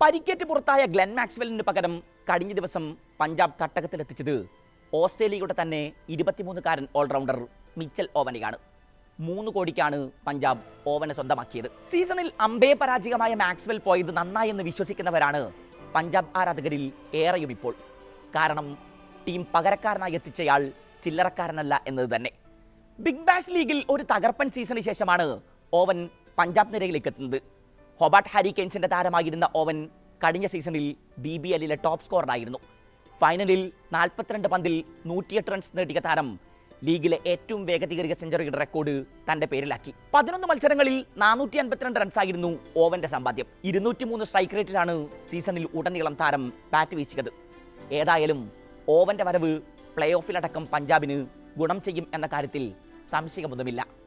പരിക്കേറ്റ് പുറത്തായ ഗ്ലെൻ മാക്സ്വെല്ലിന് പകരം കഴിഞ്ഞ ദിവസം പഞ്ചാബ് തട്ടകത്തിലെത്തിച്ചത് ഓസ്ട്രേലിയയുടെ തന്നെ ഇരുപത്തിമൂന്നുകാരൻ ഓൾറൗണ്ടർ മിച്ചൽ ഓവനെയാണ് മൂന്ന് കോടിക്കാണ് പഞ്ചാബ് ഓവനെ സ്വന്തമാക്കിയത്. സീസണിൽ അമ്പേ പരാജയമായ മാക്സ്വെൽ പോയത് നന്നായെന്ന് വിശ്വസിക്കുന്നവരാണ് പഞ്ചാബ് ആരാധകരിൽ ഏറെയും ഇപ്പോൾ. കാരണം ടീം പകരക്കാരനായി എത്തിച്ചയാൾ ചില്ലറക്കാരനല്ല എന്നത് തന്നെ. ബിഗ് ബാഷ് ലീഗിൽ ഒരു തകർപ്പൻ സീസണിന് ശേഷമാണ് ഓവൻ പഞ്ചാബ് നിരയിലേക്ക് എത്തുന്നത്. ഹൊബാട്ട് ഹാരിക്കെയിൻസിന്റെ താരമായിരുന്ന ഓവൻ കഴിഞ്ഞ സീസണിൽ ബി ബി എല്ലിലെ ടോപ്പ് സ്കോററായിരുന്നു. ഫൈനലിൽ നാൽപ്പത്തിരണ്ട് പന്തിൽ നൂറ്റിയെട്ട് റൺസ് നേടിയ താരം ലീഗിലെ ഏറ്റവും വേഗതയേറിയ സെഞ്ചുറിയുടെ റെക്കോർഡ് തന്റെ പേരിലാക്കി. പതിനൊന്ന് മത്സരങ്ങളിൽ നാനൂറ്റി അൻപത്തിരണ്ട് റൺസായിരുന്നു ഓവന്റെ സമ്പാദ്യം. ഇരുന്നൂറ്റി മൂന്ന് സ്ട്രൈക്ക് റേറ്റിലാണ് സീസണിൽ ഉടനീളം താരം ബാറ്റ് വീശിയത്. ഏതായാലും ഓവന്റെ വരവ് പ്ലേ ഓഫിലടക്കം പഞ്ചാബിന് ഗുണം ചെയ്യും എന്ന കാര്യത്തിൽ സംശയമൊന്നുമില്ല.